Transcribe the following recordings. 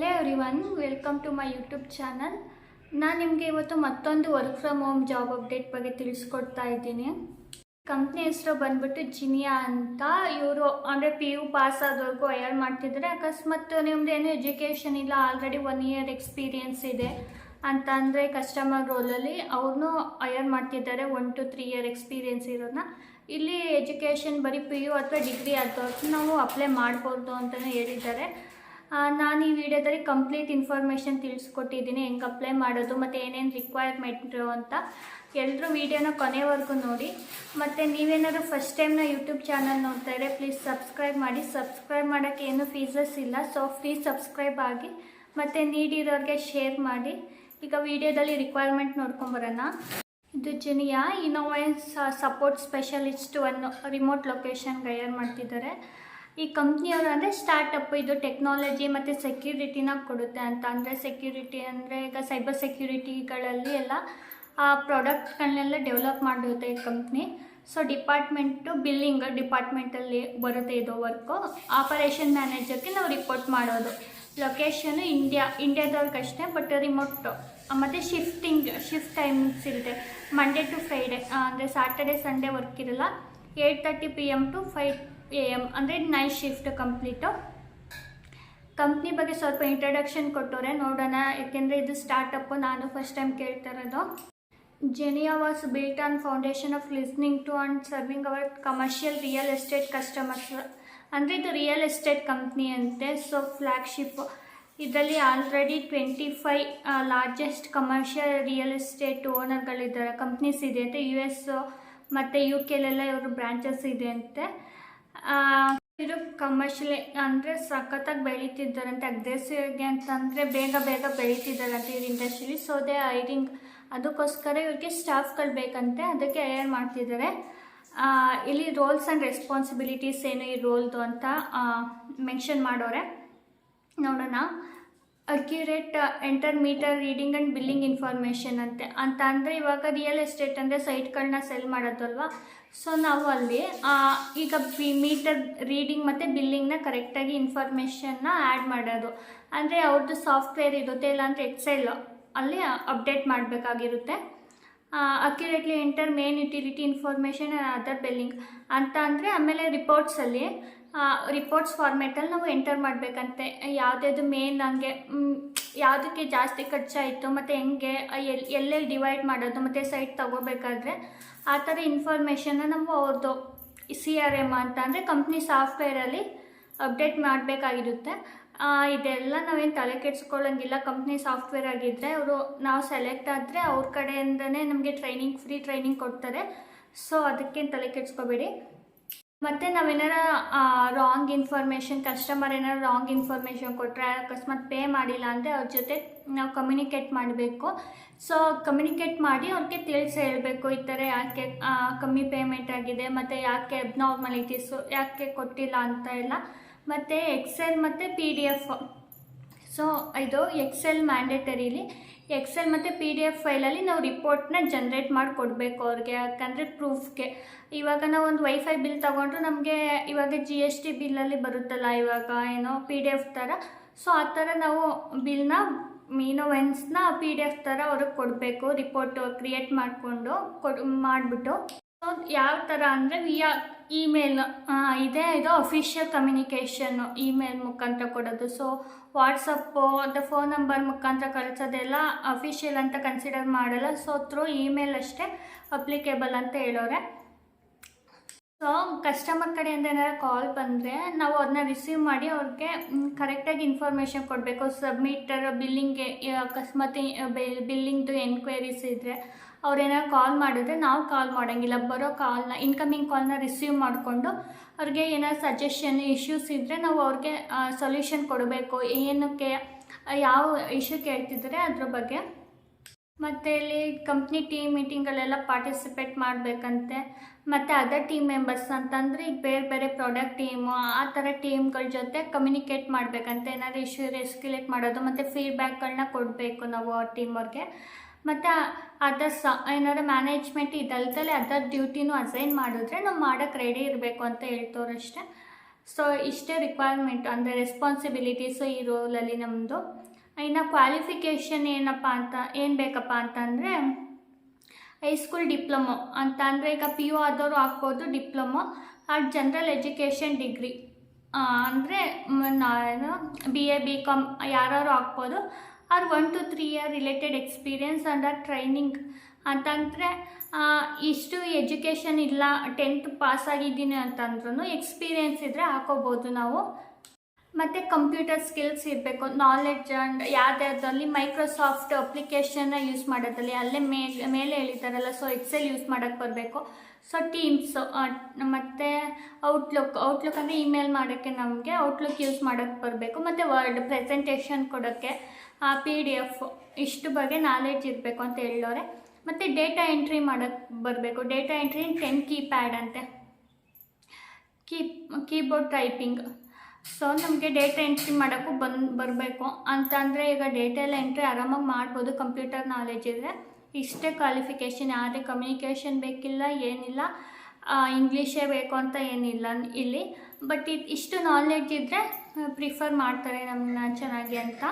Hello everyone welcome to my YouTube channel ನಾನು ನಿಮಗೆ ಇವತ್ತು ಮತ್ತೊಂದು work from home job update ಬಗ್ಗೆ ತಿಳಿಸ್ಕೊಡ್ತಾ ಇದ್ದೀನಿ. ಕಂಪ್ನಿ ಹೆಸರು ಬಂದ್ಬಿಟ್ಟು ಜಿನಿಯಾ ಅಂತ. ಇವರು ಅಂದರೆ ಪಿ ಯು ಪಾಸ್ ಆದವರೆಗೂ ಹೈಯರ್ ಮಾಡ್ತಿದ್ದಾರೆ. ಅಕಸ್ಮಾತ್ ನಿಮ್ದು ಏನು ಎಜುಕೇಷನ್ ಇಲ್ಲ ಆಲ್ರೆಡಿ ಒನ್ ಇಯರ್ ಎಕ್ಸ್ಪೀರಿಯೆನ್ಸ್ ಇದೆ ಅಂತ ಅಂದರೆ ಕಸ್ಟಮರ್ ರೋಲಲ್ಲಿ ಅವ್ರನ್ನೂ ಹೈಯರ್ ಮಾಡ್ತಿದ್ದಾರೆ. One two three year experience ಇರೋದನ್ನ ಇಲ್ಲಿ ಎಜುಕೇಷನ್ ಬರೀ ಪಿ ಯು ಅಥವಾ ಡಿಗ್ರಿ ಆದವ್ರು ನಾವು ಅಪ್ಲೈ ಮಾಡ್ಬೋದು ಅಂತಲೇ ಹೇಳಿದ್ದಾರೆ. ನಾನು ಈ ವಿಡಿಯೋದಲ್ಲಿ ಕಂಪ್ಲೀಟ್ ಇನ್ಫಾರ್ಮೇಷನ್ ತಿಳಿಸ್ಕೊಟ್ಟಿದ್ದೀನಿ. ಹೆಂಗೆ ಅಪ್ಲೈ ಮಾಡೋದು, ಮತ್ತು ಏನೇನು ರಿಕ್ವೈರ್ಮೆಂಟು ಅಂತ ಎಲ್ಲರೂ ವಿಡಿಯೋನ ಕೊನೆವರೆಗೂ ನೋಡಿ. ಮತ್ತು ನೀವೇನಾದರೂ ಫಸ್ಟ್ ಟೈಮ್ನ ಯೂಟ್ಯೂಬ್ ಚಾನಲ್ ನೋಡ್ತಾ ಇದ್ರೆ ಪ್ಲೀಸ್ ಸಬ್ಸ್ಕ್ರೈಬ್ ಮಾಡಿ. ಸಬ್ಸ್ಕ್ರೈಬ್ ಮಾಡೋಕ್ಕೆ ಏನು ಫೀಸಸ್ ಇಲ್ಲ. ಸೊ ಫ್ರೀ ಸಬ್ಸ್ಕ್ರೈಬ್ ಆಗಿ, ಮತ್ತು ನೀಡಿರೋರಿಗೆ ಶೇರ್ ಮಾಡಿ. ಈಗ ವಿಡಿಯೋದಲ್ಲಿ ರಿಕ್ವೈರ್ಮೆಂಟ್ ನೋಡ್ಕೊಂಬರೋಣ ಇದು ಜನಿಯಾ ಇನೋವೈನ್ಸ್ ಸಪೋರ್ಟ್ ಸ್ಪೆಷಲಿಸ್ಟ್ ಒಂದು ರಿಮೋಟ್ ಲೊಕೇಶನ್ ಹೈಯರ್ ಮಾಡ್ತಿದ್ದಾರೆ. ಈ ಕಂಪ್ನಿಯವರು ಅಂದರೆ ಸ್ಟಾರ್ಟಪ್ ಇದು ಟೆಕ್ನಾಲಜಿ ಮತ್ತು ಸೆಕ್ಯೂರಿಟಿನ ಕೊಡುತ್ತೆ ಅಂತ. ಅಂದರೆ ಸೆಕ್ಯೂರಿಟಿ ಅಂದರೆ ಈಗ ಸೈಬರ್ ಸೆಕ್ಯೂರಿಟಿಗಳಲ್ಲಿ ಎಲ್ಲ, ಆ ಪ್ರಾಡಕ್ಟ್ಗಳನ್ನೆಲ್ಲ ಡೆವಲಪ್ ಮಾಡಿರುತ್ತೆ ಈ ಕಂಪ್ನಿ ಸೊ ಡಿಪಾರ್ಟ್ಮೆಂಟು ಬಿಲ್ಲಿಂಗ್ ಡಿಪಾರ್ಟ್ಮೆಂಟಲ್ಲಿ ಬರುತ್ತೆ ಇದು ವರ್ಕು ಆಪರೇಷನ್ ಮ್ಯಾನೇಜರ್ಗೆ ನಾವು ರಿಪೋರ್ಟ್ ಮಾಡೋದು. ಲೊಕೇಶನು ಇಂಡಿಯಾ ಇಂಡಿಯಾದವ್ರಿಗಷ್ಟೇ ಬಟ್ ರಿಮೋಟ್ ಮತ್ತು ಶಿಫ್ಟಿಂಗ್ ಶಿಫ್ಟ್ ಟೈಮಿಂಗ್ಸ್ ಇರುತ್ತೆ. ಮಂಡೇ ಟು ಫ್ರೈಡೆ ಅಂದರೆ ಸಾಟರ್ಡೆ ಸಂಡೇ ವರ್ಕ್ ಇರಲ್ಲ. Eight thirty P M to five A M ಅಂದರೆ ನೈಟ್ ಶಿಫ್ಟ್ ಕಂಪ್ಲೀಟು. ಕಂಪ್ನಿ ಬಗ್ಗೆ ಸ್ವಲ್ಪ ಇಂಟ್ರಡಕ್ಷನ್ ಕೊಟ್ಟವ್ರೆ, ನೋಡೋಣ. ಯಾಕೆಂದರೆ ಇದು ಸ್ಟಾರ್ಟಪ್ಪು ನಾನು ಫಸ್ಟ್ ಟೈಮ್ ಕೇಳ್ತಾ ಇರೋದು. Zinnia was built on foundation of listening to and serving our commercial real estate customers ಅಂದರೆ ಇದು ರಿಯಲ್ ಎಸ್ಟೇಟ್ ಕಂಪ್ನಿ ಅಂತೆ. ಸೊ ಫ್ಲ್ಯಾಗ್ಶಿಪ್ ಇದರಲ್ಲಿ already twenty five largest commercial real estate ಓನರ್ಗಳಿದ್ದಾರೆ companies ಇದೆ ಅಂತ U S ಮತ್ತು U ಕೆಲೆಲ್ಲ ಇವರು branches ಇದೆ ಅಂತೆ. ಇದು ಕಮರ್ಷಿಯಲ್ ಅಂದರೆ ಸಖತ್ತಾಗಿ ಬೆಳೀತಿದ್ದಾರಂತೆ ಅಗ್ರೆಸಿವ್ಗೆ ಅಂತಂದರೆ ಬೇಗ ಬೇಗ ಬೆಳೀತಿದ್ದಾರಂತೆ ಇವ್ರ ಇಂಡಸ್ಟ್ರಿಲಿ ಸೊ ದೇ ಐರಿಂಗ್ ಅದಕ್ಕೋಸ್ಕರ ಇವ್ರಿಗೆ ಸ್ಟಾಫ್ಗಳು ಬೇಕಂತೆ, ಅದಕ್ಕೆ ಹೈಯರ್ ಮಾಡ್ತಿದ್ದಾರೆ. ಇಲ್ಲಿ ರೋಲ್ಸ್ ಆ್ಯಂಡ್ ರೆಸ್ಪಾನ್ಸಿಬಿಲಿಟೀಸ್ ಏನು ಈ ರೋಲ್ದು ಅಂತ ಮೆನ್ಷನ್ ಮಾಡೋರೆ. ನೋಡೋಣ. Accurate enter meter reading and billing information ಅಂತೆ. ಅಂತ ಅಂದರೆ ಇವಾಗ ರಿಯಲ್ ಎಸ್ಟೇಟ್ ಅಂದರೆ ಸೈಟ್ಗಳನ್ನ ಸೆಲ್ ಮಾಡೋದಲ್ವ? ಸೊ ನಾವು ಅಲ್ಲಿ ಈಗ ಬಿ ಮೀಟರ್ ರೀಡಿಂಗ್ ಮತ್ತು ಬಿಲ್ಲಿಂಗ್ನ ಕರೆಕ್ಟಾಗಿ ಇನ್ಫಾರ್ಮೇಷನ್ನ ಆ್ಯಡ್ ಮಾಡೋದು. ಅಂದರೆ ಅವ್ರದ್ದು ಸಾಫ್ಟ್ವೇರ್ ಇರುತ್ತೆ, ಇಲ್ಲಾಂದರೆ ಎಕ್ಸೆಲ್ ಅಲ್ಲಿ update ಮಾಡಬೇಕಾಗಿರುತ್ತೆ. Accurately enter main utility information other billing ಅಂತ ಅಂದರೆ ಆಮೇಲೆ ರಿಪೋರ್ಟ್ಸಲ್ಲಿ ರಿಪೋರ್ಟ್ಸ್ ಫಾರ್ಮೇಟಲ್ಲಿ ನಾವು ಎಂಟರ್ ಮಾಡಬೇಕಂತೆ. ಯಾವುದ್ಯಾವುದು ಮೇನ್ ಹಂಗೆ ಯಾವುದಕ್ಕೆ ಜಾಸ್ತಿ ಖರ್ಚಾಯಿತು, ಮತ್ತು ಹೆಂಗೆ, ಎಲ್, ಎಲ್ಲೆಲ್ಲಿ ಡಿವೈಡ್ ಮಾಡೋದು, ಮತ್ತು ಸೈಟ್ ತೊಗೋಬೇಕಾದ್ರೆ ಆ ಥರ ಇನ್ಫಾರ್ಮೇಷನ್ನ ನಾವು ಅವ್ರದ್ದು ಸಿ ಆರ್ ಎಂ ಅಂತ, ಅಂದರೆ ಕಂಪ್ನಿ ಸಾಫ್ಟ್ವೇರಲ್ಲಿ ಅಪ್ಡೇಟ್ ಮಾಡಬೇಕಾಗಿರುತ್ತೆ. ಇದೆಲ್ಲ ನಾವೇನು ತಲೆ ಕೆಡಿಸ್ಕೊಳ್ಳೋಂಗಿಲ್ಲ. ಕಂಪ್ನಿ ಸಾಫ್ಟ್ವೇರ್ ಆಗಿದ್ದರೆ ಅವರು ನಾವು ಸೆಲೆಕ್ಟ್ ಆದರೆ ಅವ್ರ ಕಡೆಯಿಂದನೇ ನಮಗೆ ಟ್ರೈನಿಂಗ್ ಫ್ರೀ ಟ್ರೈನಿಂಗ್ ಕೊಡ್ತಾರೆ. ಸೊ ಅದಕ್ಕೇನು ತಲೆ ಕೆಡಿಸ್ಕೋಬೇಡಿ. ಮತ್ತು ನಾವೇನಾರ ರಾಂಗ್ ಇನ್ಫಾರ್ಮೇಷನ್ ಕಸ್ಟಮರ್ ಏನಾರ ರಾಂಗ್ ಇನ್ಫಾರ್ಮೇಷನ್ ಕೊಟ್ಟರೆ ಅಕಸ್ಮಾತ್ ಪೇ ಮಾಡಿಲ್ಲ ಅಂದರೆ ಅವ್ರ ಜೊತೆ ನಾವು ಕಮ್ಯುನಿಕೇಟ್ ಮಾಡಬೇಕು. ಸೊ ಕಮ್ಯುನಿಕೇಟ್ ಮಾಡಿ ಅವ್ರಿಗೆ ತಿಳಿಸಿ ಹೇಳಬೇಕು ಈ ಥರ ಯಾಕೆ ಕಮ್ಮಿ ಪೇಮೆಂಟ್ ಆಗಿದೆ, ಮತ್ತು ಯಾಕೆ ಅಬ್ನಾರ್ಮಲಿಟೀಸು ಯಾಕೆ ಕೊಟ್ಟಿಲ್ಲ ಅಂತ ಎಲ್ಲ. ಮತ್ತು ಎಕ್ಸೆಲ್ ಮತ್ತು ಪಿ ಡಿ ಎಫ್ ಸೊ ಇದು ಎಕ್ಸೆಲ್ ಮ್ಯಾಂಡೇಟರಿಲಿ ಎಕ್ಸೆಲ್ ಮತ್ತು ಪಿ ಡಿ ಎಫ್ ಫೈಲಲ್ಲಿ ನಾವು ರಿಪೋರ್ಟ್ನ ಜನ್ರೇಟ್ ಮಾಡಿ ಕೊಡಬೇಕು ಅವ್ರಿಗೆ. ಯಾಕಂದರೆ ಪ್ರೂಫ್ಗೆ ಇವಾಗ ನಾವು ಒಂದು ವೈಫೈ ಬಿಲ್ ತೊಗೊಂಡ್ರು ನಮಗೆ ಇವಾಗ ಜಿ ಎಸ್ ಟಿ ಬಿಲ್ಲಲ್ಲಿ ಬರುತ್ತಲ್ಲ ಇವಾಗ ಏನೋ ಪಿ ಡಿ ಎಫ್ ಥರ ಸೊ ಆ ಥರ ನಾವು ಬಿಲ್ನ ಮೀನೋವೆನ್ಸ್ನ ಪಿ ಡಿ ಎಫ್ ಥರ ಅವ್ರಿಗೆ ಕೊಡಬೇಕು ರಿಪೋರ್ಟ್ ಕ್ರಿಯೇಟ್ ಮಾಡಿಕೊಂಡು, ಕೊಡ್, ಮಾಡಿಬಿಟ್ಟು. ಯಾವ ಥರ ಅಂದರೆ ವಿಯಾ ಇಮೇಲ್ ಇದೇ, ಇದು ಅಫಿಷಿಯಲ್ ಕಮ್ಯುನಿಕೇಷನ್ನು ಇಮೇಲ್ ಮುಖಾಂತರ ಕೊಡೋದು. ಸೊ ವಾಟ್ಸಪ್ಪು ಮತ್ತು ಫೋನ್ ನಂಬರ್ ಮುಖಾಂತರ ಕಳಿಸೋದೆಲ್ಲ ಅಫಿಷಿಯಲ್ ಅಂತ ಕನ್ಸಿಡರ್ ಮಾಡಲ್ಲ. ಸೊ ಥ್ರೂ ಇಮೇಲ್ ಅಷ್ಟೇ ಅಪ್ಲಿಕೇಬಲ್ ಅಂತ ಹೇಳೋರೆ. ಸೊ ಕಸ್ಟಮರ್ ಕಡೆಯಿಂದ ಏನಾದ್ರು ಕಾಲ್ ಬಂದರೆ ನಾವು ಅದನ್ನ ರಿಸೀವ್ ಮಾಡಿ ಅವ್ರಿಗೆ ಕರೆಕ್ಟಾಗಿ ಇನ್ಫಾರ್ಮೇಷನ್ ಕೊಡಬೇಕು. ಸಬ್ಮಿಟರ್ ಬಿಲ್ಲಿಂಗ್ಗೆ ಅಕಸ್ಮಾತ್ ಬಿಲ್ಲಿಂಗ್ದು ಎನ್ಕ್ವೈರೀಸ್ ಇದ್ದರೆ ಅವ್ರೇನಾದ್ರು ಕಾಲ್ ಮಾಡಿದ್ರೆ ನಾವು ಕಾಲ್ ಮಾಡೋಂಗಿಲ್ಲ. ಬರೋ ಕಾಲ್ನ ಇನ್ಕಮಿಂಗ್ ಕಾಲ್ನ ರಿಸೀವ್ ಮಾಡಿಕೊಂಡು ಅವ್ರಿಗೆ ಏನಾದ್ರು ಸಜೆಷನ್ ಇಶ್ಯೂಸ್ ಇದ್ದರೆ ನಾವು ಅವ್ರಿಗೆ ಸೊಲ್ಯೂಷನ್ ಕೊಡಬೇಕು. ಏನಕ್ಕೆ, ಯಾವ ಇಶ್ಯೂ ಕೇಳ್ತಿದ್ದಾರೆ ಅದ್ರ ಬಗ್ಗೆ. ಮತ್ತು ಇಲ್ಲಿ ಕಂಪ್ನಿ ಟೀಮ್ ಮೀಟಿಂಗಲ್ಲೆಲ್ಲ ಪಾರ್ಟಿಸಿಪೇಟ್ ಮಾಡಬೇಕಂತೆ. ಮತ್ತು ಅದರ್ ಟೀಮ್ ಮೆಂಬರ್ಸ್ ಅಂತಂದರೆ ಈಗ ಬೇರೆ ಬೇರೆ ಪ್ರಾಡಕ್ಟ್ ಟೀಮು ಆ ಥರ ಟೀಮ್ಗಳ ಜೊತೆ ಕಮ್ಯುನಿಕೇಟ್ ಮಾಡಬೇಕಂತೆ. ಏನಾದರೂ ಇಶ್ಯೂ ರೆಸ್ಕ್ಯುಲೇಟ್ ಮಾಡೋದು, ಮತ್ತು ಫೀಡ್ಬ್ಯಾಕ್ಗಳನ್ನ ಕೊಡಬೇಕು ನಾವು ಆ ಟೀಮ್ ಅವ್ರಿಗೆ. ಮತ್ತು ಅದರ್ಸ್ ಏನಾದ್ರು ಮ್ಯಾನೇಜ್ಮೆಂಟ್ ಇದಲ್ದಲೆ ಅದರ ಡ್ಯೂಟಿನೂ ಅಸೈನ್ ಮಾಡಿದ್ರೆ ನಾವು ಮಾಡೋಕ್ಕೆ ರೆಡಿ ಇರಬೇಕು ಅಂತ ಹೇಳ್ತವ್ರಷ್ಟೇ ಸೊ ಇಷ್ಟೇ ರಿಕ್ವೈರ್ಮೆಂಟ್ ಅಂದರೆ ರೆಸ್ಪಾನ್ಸಿಬಿಲಿಟೀಸು ಈ ರೋಲಲ್ಲಿ ನಮ್ಮದು ಇನ್ನು ಕ್ವಾಲಿಫಿಕೇಷನ್ ಏನಪ್ಪ ಅಂತ, ಏನು ಬೇಕಪ್ಪ ಅಂತಂದರೆ ಹೈಸ್ಕೂಲ್ ಡಿಪ್ಲೊಮೊ ಅಂತ, ಅಂದರೆ ಈಗ ಪಿ ಯು ಆದವರು ಹಾಕ್ಬೋದು diploma or general education degree ಅಂದರೆ ನಾನು ಬಿ ಎ ಬಿ ಕಾಮ್ ಯಾರು ಹಾಕ್ಬೋದು or one two three year related experience or training. ಅಂತಂದರೆ ಇಷ್ಟು ಎಜುಕೇಷನ್ ಇಲ್ಲ, ಟೆಂತ್ ಪಾಸ್ ಆಗಿದ್ದೀನಿ ಅಂತಂದ್ರೂ ಎಕ್ಸ್ಪೀರಿಯನ್ಸ್ ಇದ್ದರೆ ಹಾಕೋಬೋದು ನಾವು. ಮತ್ತು ಕಂಪ್ಯೂಟರ್ ಸ್ಕಿಲ್ಸ್ ಇರಬೇಕು, ನಾಲೆಡ್ಜ್ ಆ್ಯಂಡ್ ಯಾವ್ದ್ಯಾವ್ದಲ್ಲಿ ಮೈಕ್ರೋಸಾಫ್ಟ್ ಅಪ್ಲಿಕೇಶನ್ನ ಯೂಸ್ ಮಾಡೋದಲ್ಲಿ ಅಲ್ಲೇ ಮೇಲೆ ಮೇಲೆ ಹೇಳಿದ್ದಾರಲ್ಲ ಸೊ ಎಕ್ಸೆಲ್ ಯೂಸ್ ಮಾಡೋಕ್ಕೆ ಬರಬೇಕು. ಸೊ ಟೀಮ್ಸ್ ಮತ್ತು ಔಟ್ಲುಕ್ ಔಟ್ಲುಕ್ ಅಂದರೆ ಇಮೇಲ್ ಮಾಡೋಕ್ಕೆ ನಮಗೆ ಔಟ್ಲುಕ್ ಯೂಸ್ ಮಾಡೋಕ್ಕೆ ಬರಬೇಕು, ಮತ್ತು ವರ್ಡ್ ಪ್ರೆಸೆಂಟೇಷನ್ ಕೊಡೋಕ್ಕೆ ಪಿ ಡಿ ಎಫ್ ಇಷ್ಟು ಬಗ್ಗೆ ನಾಲೆಡ್ಜ್ ಇರಬೇಕು ಅಂತ ಹೇಳೋರೆ. ಮತ್ತು ಡೇಟಾ ಎಂಟ್ರಿ ಮಾಡೋಕ್ಕೆ ಬರಬೇಕು. ಡೇಟಾ ಎಂಟ್ರಿ ಟೆನ್ ಕೀಪ್ಯಾಡ್ ಅಂತೆ. ಕೀ ಕೀಬೋರ್ಡ್ ಟೈಪಿಂಗ್ ಸೊ ನಮಗೆ ಡೇಟಾ ಎಂಟ್ರಿ ಮಾಡೋಕ್ಕೂ ಬಂದು, ಬರಬೇಕು. ಅಂತಂದರೆ ಈಗ ಡೇಟಾ ಎಲ್ಲ ಎಂಟ್ರಿ ಆರಾಮಾಗಿ ಮಾಡ್ಬೋದು ಕಂಪ್ಯೂಟರ್ ನಾಲೆಜ್ ಇದ್ದರೆ ಇಷ್ಟೇ ಕ್ವಾಲಿಫಿಕೇಷನ್ ಯಾವುದೇ ಕಮ್ಯುನಿಕೇಷನ್ ಬೇಕಿಲ್ಲ, ಏನಿಲ್ಲ. ಇಂಗ್ಲೀಷೇ ಬೇಕು ಅಂತ ಏನಿಲ್ಲ ಇಲ್ಲಿ. ಬಟ್ ಇದು ಇಷ್ಟು ನಾಲೆಡ್ಜ್ ಇದ್ದರೆ ಪ್ರಿಫರ್ ಮಾಡ್ತಾರೆ ನಮ್ಮನ್ನ ಚೆನ್ನಾಗಿ ಅಂತ.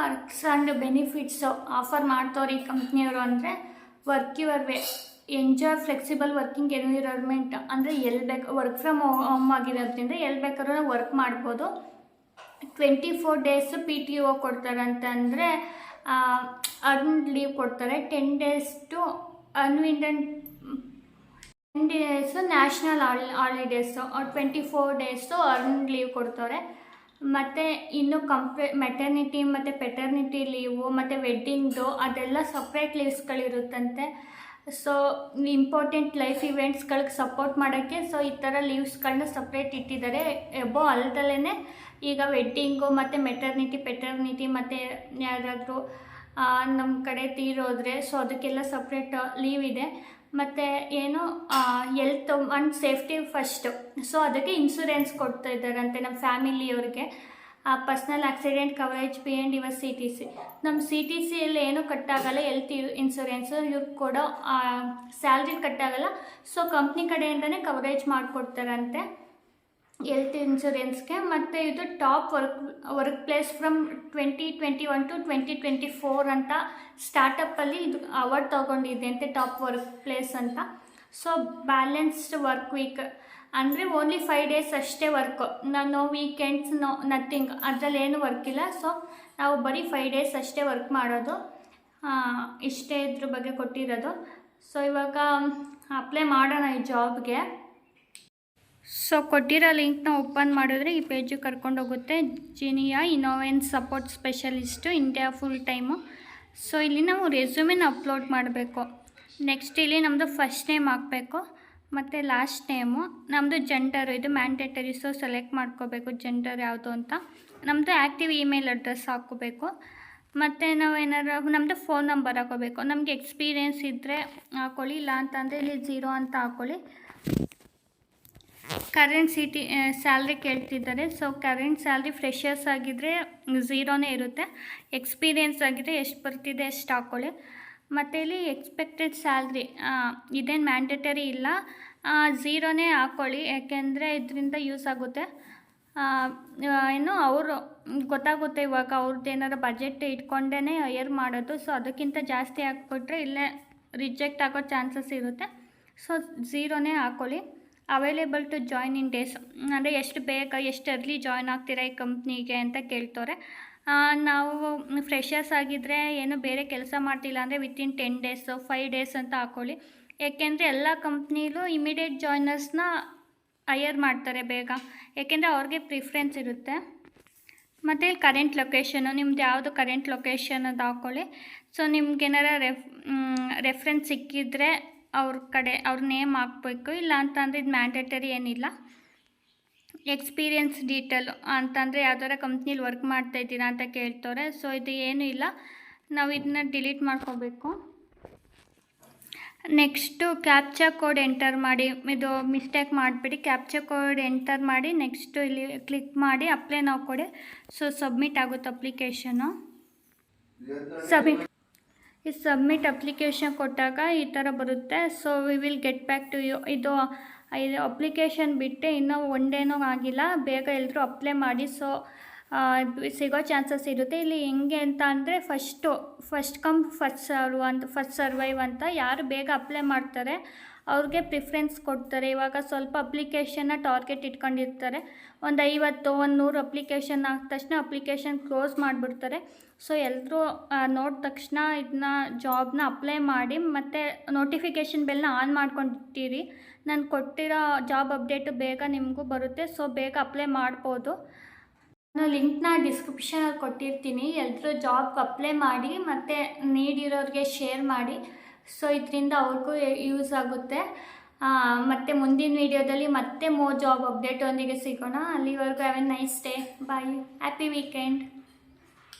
ಪರ್ಕ್ಸ್ ಆ್ಯಂಡ್ ಬೆನಿಫಿಟ್ಸು ಆಫರ್ ಮಾಡ್ತವ್ರು ಈ ಕಂಪ್ನಿಯವರು ಅಂದರೆ work your way enjoy flexible working environment ಅಂದರೆ ಎಲ್ಲಿ ಬೇಕು ವರ್ಕ್ ಫ್ರಮ್ ಹೋಮ್ ಆಗಿರೋದ್ರಿಂದ ಎಲ್ಲಿ ಬೇಕಾದ್ರೂ ವರ್ಕ್ ಮಾಡ್ಬೋದು. Twenty four days P T O ಕೊಡ್ತಾರೆ ಅರ್ನ್ ಲೀವ್ ಕೊಡ್ತಾರೆ. Ten days to unwind ten days national hall holidays twenty four days earn leave ಕೊಡ್ತಾರೆ. ಮತ್ತು ಇನ್ನು ಕಂಪೆ ಮೆಟರ್ನಿಟಿ ಮತ್ತು ಪೆಟರ್ನಿಟಿ ಲೀವು ಮತ್ತು ವೆಡ್ಡಿಂಗ್ದು ಅದೆಲ್ಲ ಸಪ್ರೇಟ್ ಲೀವ್ಸ್ಗಳಿರುತ್ತಂತೆ ಸೊ ಇಂಪಾರ್ಟೆಂಟ್ ಲೈಫ್ ಇವೆಂಟ್ಸ್ಗಳಿಗೆ ಸಪೋರ್ಟ್ ಮಾಡೋಕ್ಕೆ ಸೊ ಈ ಥರ ಲೀವ್ಸ್ಗಳನ್ನ ಸಪ್ರೇಟ್ ಇಟ್ಟಿದ್ದಾರೆ. ಎಬೋ ಅಲ್ದಲ್ಲೇ ಈಗ ವೆಡ್ಡಿಂಗು ಮತ್ತು ಮೆಟರ್ನಿಟಿ ಪೆಟರ್ನಿಟಿ ಮತ್ತು ಯಾರಾದರೂ ನಮ್ಮ ಕಡೆ ತೀರೋದ್ರೆ ಸೊ ಅದಕ್ಕೆಲ್ಲ ಸಪ್ರೇಟ್ ಲೀವ್ ಇದೆ. ಮತ್ತು ಏನು health and safety first so ಅದಕ್ಕೆ ಇನ್ಸೂರೆನ್ಸ್ ಕೊಡ್ತಾ ಇದ್ದಾರಂತೆ ನಮ್ಮ ಫ್ಯಾಮಿಲಿಯವ್ರಿಗೆ personal accident coverage P and ಇವರ್ C T C ನಮ್ಮ ಸಿ ಟಿ ಸಿಯಲ್ಲಿ ಏನೂ ಕಟ್ಟಾಗಲ್ಲ ಎಲ್ತ್ ಇನ್ಸೂರೆನ್ಸು ಇವ್ರಿಗೆ ಕೊಡೋ ಸ್ಯಾಲ್ರಿ ಕಟ್ಟಾಗಲ್ಲ. ಸೊ ಕಂಪ್ನಿ ಕಡೆಯಿಂದನೇ ಕವರೇಜ್ ಮಾಡಿಕೊಡ್ತಾರಂತೆ. ಹೆಲ್ತ್ ಇನ್ಶೂರೆನ್ಸ್ಗೆ ಮತ್ತು ಇದು top work work place from twenty twenty one to twenty twenty four ಅಂತ ಸ್ಟಾರ್ಟಪ್ಪಲ್ಲಿ ಇದು ಅವಾರ್ಡ್ ತೊಗೊಂಡಿದೆ ಅಂತೆ ಟಾಪ್ ವರ್ಕ್ ಪ್ಲೇಸ್ ಅಂತ. ಸೊ ಬ್ಯಾಲೆನ್ಸ್ಡ್ ವರ್ಕ್ ವೀಕ್ ಅಂದರೆ ಓನ್ಲಿ ಫೈವ್ ಡೇಸ್ ಅಷ್ಟೇ work no weekends no nothing ಅದರಲ್ಲಿ ಏನು ವರ್ಕ್ ಇಲ್ಲ. ಸೊ ನಾವು ಬರೀ ಫೈವ್ ಡೇಸ್ ಅಷ್ಟೇ ವರ್ಕ್ ಮಾಡೋದು. ಇಷ್ಟೇ ಇದ್ರ ಬಗ್ಗೆ ಕೊಟ್ಟಿರೋದು. ಸೊ ಇವಾಗ ಅಪ್ಲೈ ಮಾಡೋಣ ಈ ಜಾಬ್ಗೆ ಸೊ ಕೊಟ್ಟಿರೋ ಲಿಂಕ್ನ ಓಪನ್ ಮಾಡಿದ್ರೆ ಈ ಪೇಜಿಗೆ ಕರ್ಕೊಂಡೋಗುತ್ತೆ Zinnia invoice support specialist India full time so ಇಲ್ಲಿ ನಾವು ರೆಸ್ಯೂಮಿನ ಅಪ್ಲೋಡ್ ಮಾಡಬೇಕು. ನೆಕ್ಸ್ಟ್ ಇಲ್ಲಿ ನಮ್ಮದು ಫಸ್ಟ್ ನೇಮ್ ಹಾಕಬೇಕು. ಮತ್ತು ಲಾಸ್ಟ್ ನೇಮು ನಮ್ಮದು ಜೆಂಡರು ಇದು ಮ್ಯಾಂಡೇಟರಿ ಸೊ ಸೆಲೆಕ್ಟ್ ಮಾಡ್ಕೋಬೇಕು ಜೆಂಡರ್ ಯಾವುದು ಅಂತ. ನಮ್ಮದು ಆ್ಯಕ್ಟಿವ್ ಇಮೇಲ್ ಅಡ್ರೆಸ್ ಹಾಕೋಬೇಕು ಮತ್ತು ನಾವು ಏನಾರು ನಮ್ಮದು ಫೋನ್ ನಂಬರ್ ಹಾಕೋಬೇಕು ನಮಗೆ ಎಕ್ಸ್ಪೀರಿಯೆನ್ಸ್ ಇದ್ದರೆ ಹಾಕೊಳ್ಳಿ ಇಲ್ಲ ಅಂತಂದರೆ ಇಲ್ಲಿ ಜೀರೋ ಅಂತ ಹಾಕ್ಕೊಳ್ಳಿ ಕರೆಂಟ್ ಸಿಟಿ ಸ್ಯಾಲ್ರಿ ಕೇಳ್ತಿದ್ದಾರೆ. ಸೊ ಕರೆಂಟ್ ಸ್ಯಾಲ್ರಿ ಫ್ರೆಷರ್ಸ್ ಆಗಿದ್ದರೆ ಝೀರೋನೇ ಇರುತ್ತೆ. ಎಕ್ಸ್ಪೀರಿಯೆನ್ಸ್ ಆಗಿದ್ದರೆ ಎಷ್ಟು ಬರ್ತಿದೆ ಅಷ್ಟು ಹಾಕ್ಕೊಳ್ಳಿ ಮತ್ತು ಇಲ್ಲಿ ಎಕ್ಸ್ಪೆಕ್ಟೆಡ್ ಸ್ಯಾಲ್ರಿ ಇದೇನು ಮ್ಯಾಂಡೇಟರಿ ಇಲ್ಲ. ಝೀರೋನೇ ಹಾಕ್ಕೊಳ್ಳಿ ಯಾಕೆಂದರೆ ಇದರಿಂದ ಯೂಸ್ ಆಗುತ್ತೆ. ಏನು ಅವರು, ಗೊತ್ತಾಗುತ್ತೆ ಇವಾಗ ಅವ್ರದ್ದು ಏನಾರು ಬಜೆಟ್ ಇಟ್ಕೊಂಡೇ ಹೈಯರ್ ಮಾಡೋದು. ಸೊ ಅದಕ್ಕಿಂತ ಜಾಸ್ತಿ ಹಾಕ್ಬಿಟ್ರೆ ಇಲ್ಲೇ ರಿಜೆಕ್ಟ್ ಆಗೋ ಚಾನ್ಸಸ್ ಇರುತ್ತೆ. ಸೊ ಝೀರೋನೇ ಹಾಕ್ಕೊಳ್ಳಿ available to join in days ಅಂದರೆ ಎಷ್ಟು ಬೇಗ, ಎಷ್ಟು ಅರ್ಲಿ ಜಾಯ್ನ್ ಆಗ್ತೀರಾ ಈ ಕಂಪ್ನಿಗೆ ಅಂತ ಕೇಳ್ತವ್ರೆ ನಾವು ಫ್ರೆಷರ್ಸ್ ಆಗಿದ್ದರೆ ಏನು ಬೇರೆ ಕೆಲಸ ಮಾಡ್ತಿಲ್ಲ ಅಂದರೆ within ten days five days ಅಂತ ಹಾಕ್ಕೊಳ್ಳಿ ಏಕೆಂದರೆ ಎಲ್ಲ ಕಂಪ್ನಿಲೂ ಇಮಿಡಿಯೇಟ್ ಜಾಯ್ನರ್ಸ್ನ ಹೈಯರ್ ಮಾಡ್ತಾರೆ ಬೇಗ. ಏಕೆಂದರೆ ಅವ್ರಿಗೆ ಪ್ರಿಫ್ರೆನ್ಸ್ ಇರುತ್ತೆ. ಮತ್ತು ಇಲ್ಲಿ ಕರೆಂಟ್ ಲೊಕೇಶನು ನಿಮ್ದು ಯಾವುದು ಕರೆಂಟ್ ಲೊಕೇಶನ್ ಅದು ಹಾಕ್ಕೊಳ್ಳಿ ಸೊ ನಿಮ್ಗೇನಾರ ರೆಫ್ ರೆಫ್ರೆನ್ಸ್ ಸಿಕ್ಕಿದ್ರೆ ಅವ್ರ ಕಡೆ ಅವ್ರ ನೇಮ್ ಹಾಕ್ಬೇಕು. ಇಲ್ಲ ಅಂತಂದರೆ ಇದು ಮ್ಯಾಂಡೇಟರಿ ಏನಿಲ್ಲ. ಎಕ್ಸ್ಪೀರಿಯನ್ಸ್ ಡೀಟೇಲು ಅಂತಂದರೆ ಯಾವ್ದಾರ ಕಂಪ್ನೀಲಿ ವರ್ಕ್ ಮಾಡ್ತಾ ಇದ್ದೀರಾ ಅಂತ ಕೇಳ್ತವ್ರೆ. ಸೊ ಇದು ಏನೂ ಇಲ್ಲ. ನಾವು ಇದನ್ನ ಡಿಲೀಟ್ ಮಾಡ್ಕೋಬೇಕು. ನೆಕ್ಸ್ಟು ಕ್ಯಾಪ್ಚಾ ಕೋಡ್ ಎಂಟರ್ ಮಾಡಿ. ಇದು ಮಿಸ್ಟೇಕ್ ಮಾಡಿಬಿಡಿ. ಕ್ಯಾಪ್ಚಾ ಕೋಡ್ ಎಂಟರ್ ಮಾಡಿ. ನೆಕ್ಸ್ಟು ಇಲ್ಲಿ ಕ್ಲಿಕ್ ಮಾಡಿ. ಅಪ್ಲೈ ನಾವು ಕೊಡಿ. ಸೊ ಸಬ್ಮಿಟ್ ಆಗುತ್ತೆ ಅಪ್ಲಿಕೇಶನು ಸಬ್ಮಿಟ್ ಈ ಸಬ್ಮಿಟ್ ಅಪ್ಲಿಕೇಶನ್ ಕೊಟ್ಟಾಗ ಈ ಥರ ಬರುತ್ತೆ. So we will get back to you ಇದು ಇದು ಅಪ್ಲಿಕೇಶನ್ ಬಿಟ್ಟು ಇನ್ನೂ ಒನ್ ಡೇನೂ ಆಗಿಲ್ಲ. ಬೇಗ ಎಲ್ಲರೂ ಅಪ್ಲೈ ಮಾಡಿ. ಸೊ ಸಿಗೋ ಚಾನ್ಸಸ್ ಇರುತ್ತೆ. ಇಲ್ಲಿ ಹೆಂಗೆ ಅಂತ ಅಂದರೆ first first come first serve ಅಂತ ಫಸ್ಟ್ ಸರ್ವೈವ್ ಅಂತ ಯಾರು ಬೇಗ ಅಪ್ಲೈ ಮಾಡ್ತಾರೆ. ಅವ್ರಿಗೆ ಪ್ರಿಫ್ರೆನ್ಸ್ ಕೊಡ್ತಾರೆ. ಇವಾಗ ಸ್ವಲ್ಪ ಅಪ್ಲಿಕೇಶನ್ನ ಟಾರ್ಗೆಟ್ ಇಟ್ಕೊಂಡಿರ್ತಾರೆ. ಒಂದು ಐವತ್ತು, ಒಂದು ನೂರು ಅಪ್ಲಿಕೇಶನ್ ಆದ ತಕ್ಷಣ ಅಪ್ಲಿಕೇಶನ್ ಕ್ಲೋಸ್ ಮಾಡಿಬಿಡ್ತಾರೆ. ಸೊ ಎಲ್ಲರೂ ನೋಡಿದ ತಕ್ಷಣ ಇದನ್ನ ಜಾಬ್ನ ಅಪ್ಲೈ ಮಾಡಿ ಮತ್ತು ನೋಟಿಫಿಕೇಷನ್ ಬೆಲ್ನ ಆನ್ ಮಾಡ್ಕೊಂಡಿರ್ತೀರಿ ನಾನು ಕೊಟ್ಟಿರೋ ಜಾಬ್ ಅಪ್ಡೇಟು ಬೇಗ ನಿಮಗೂ ಬರುತ್ತೆ. ಸೊ ಬೇಗ ಅಪ್ಲೈ ಮಾಡ್ಬೋದು. ನಾನು ಲಿಂಕ್ನ ಡಿಸ್ಕ್ರಿಪ್ಷನಲ್ಲಿ ಕೊಟ್ಟಿರ್ತೀನಿ. ಎಲ್ಲರೂ ಜಾಬ್ ಅಪ್ಲೈ ಮಾಡಿ ಮತ್ತು ನೀಡಿರೋರಿಗೆ ಶೇರ್ ಮಾಡಿ. ಸೊ ಇದರಿಂದ ಅವ್ರಿಗೂ ಯೂಸ್ ಆಗುತ್ತೆ. ಮತ್ತು ಮುಂದಿನ ವೀಡಿಯೋದಲ್ಲಿ ಮತ್ತೆ ಮೋ ಜಾಬ್ ಅಪ್ಡೇಟ್ ಒಂದಿಗೆ ಸಿಗೋಣ. ಅಲ್ಲಿವರೆಗೂ have a nice day bye happy weekend